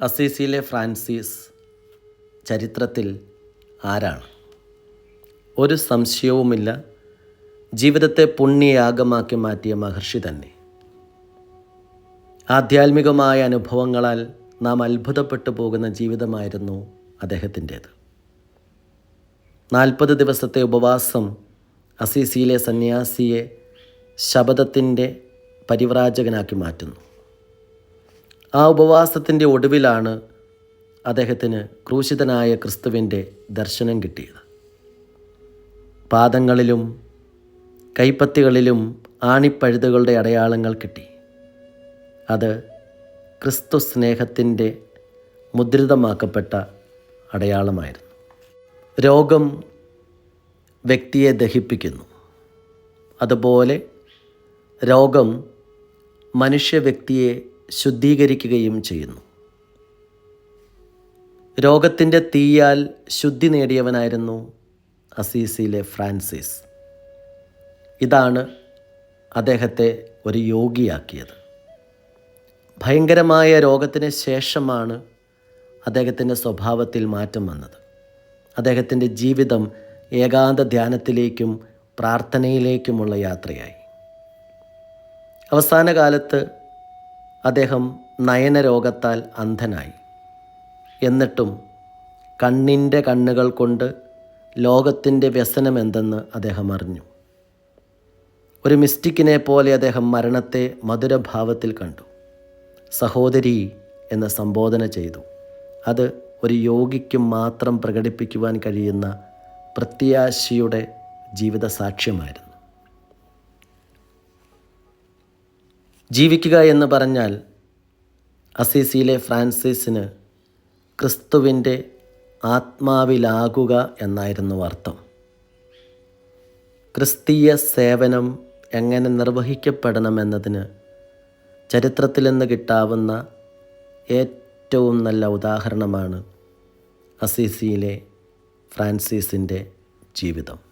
അസീസിയിലെ Francis ചരിത്രത്തിൽ ആരാണ്? ഒരു സംശയവുമില്ല. ജീവിതത്തെ പുണ്യയാഗമാക്കി മാറ്റിയ മഹർഷി തന്നെ. ആധ്യാത്മികമായ അനുഭവങ്ങളാൽ നാം അത്ഭുതപ്പെട്ടു പോകുന്ന ജീവിതമായിരുന്നു അദ്ദേഹത്തിന്റേത്. നാൽപ്പത് ദിവസത്തെ ഉപവാസം അസീസിയിലെ സന്യാസിയെ ശബദത്തിന്റെ പരിവ്രാജകനാക്കി മാറ്റുന്നു. ആ ഉപവാസത്തിന്റെ ഒടുവിലാണ് അദ്ദേഹത്തിന് ക്രൂശിതനായ ക്രിസ്തുവിന്റെ ദർശനം കിട്ടിയത്. പാദങ്ങളിലും കൈപ്പത്തികളിലും ആണിപ്പഴുതുകളുടെ അടയാളങ്ങൾ കിട്ടി. അത് ക്രിസ്തു സ്നേഹത്തിന്റെ മുദ്രിതമാക്കപ്പെട്ട അടയാളമായിരുന്നു. രോഗം വ്യക്തിയെ ദഹിപ്പിക്കുന്നു. അതുപോലെ രോഗം മനുഷ്യ വ്യക്തിയെ ശുദ്ധീകരിക്കുകയും ചെയ്യുന്നു. രോഗത്തിന്റെ തീയാൽ ശുദ്ധി നേടിയവനായിരുന്നു അസീസിയിലെ ഫ്രാൻസിസ്. ഇതാണ് അദ്ദേഹത്തെ ഒരു യോഗിയാക്കിയത്. ഭയങ്കരമായ രോഗത്തിന് ശേഷമാണ് അദ്ദേഹത്തിന്റെ സ്വഭാവത്തിൽ മാറ്റം വന്നത്. അദ്ദേഹത്തിന്റെ ജീവിതം ഏകാന്ത ധ്യാനത്തിലേക്കും പ്രാർത്ഥനയിലേക്കുമുള്ള യാത്രയായി. അവസാന കാലത്ത് അദ്ദേഹം നയനരോഗത്താൽ അന്ധനായി. എന്നിട്ടും കണ്ണിന്റെ കണ്ണുകൾ കൊണ്ട് ലോകത്തിന്റെ വ്യസനം എന്തെന്ന് അദ്ദേഹം അറിഞ്ഞു. ഒരു മിസ്റ്റിക്കിനെ പോലെ അദ്ദേഹം മരണത്തെ മധുരഭാവത്തിൽ കണ്ടു. സഹോദരി എന്ന് സംബോധന ചെയ്തു. അത് ഒരു യോഗിക്ക് മാത്രം പ്രകടിപ്പിക്കുവാൻ കഴിയുന്ന പ്രത്യാശിയുടെ ജീവിത സാക്ഷ്യമായിരുന്നു ജീവിക്കുക എന്ന് പറഞ്ഞാൽ അസീസിയിലെ ഫ്രാൻസിസിന് ക്രിസ്തുവിന്റെ ആത്മാവിലാകുക എന്നായിരുന്നു അർത്ഥം. ക്രിസ്തീയ സേവനം എങ്ങനെ നിർവഹിക്കപ്പെടണമെന്നതിന് ചരിത്രത്തിൽ നിന്ന് കിട്ടാവുന്ന ഏറ്റവും നല്ല ഉദാഹരണമാണ് അസീസിയിലെ ഫ്രാൻസിസിന്റെ ജീവിതം.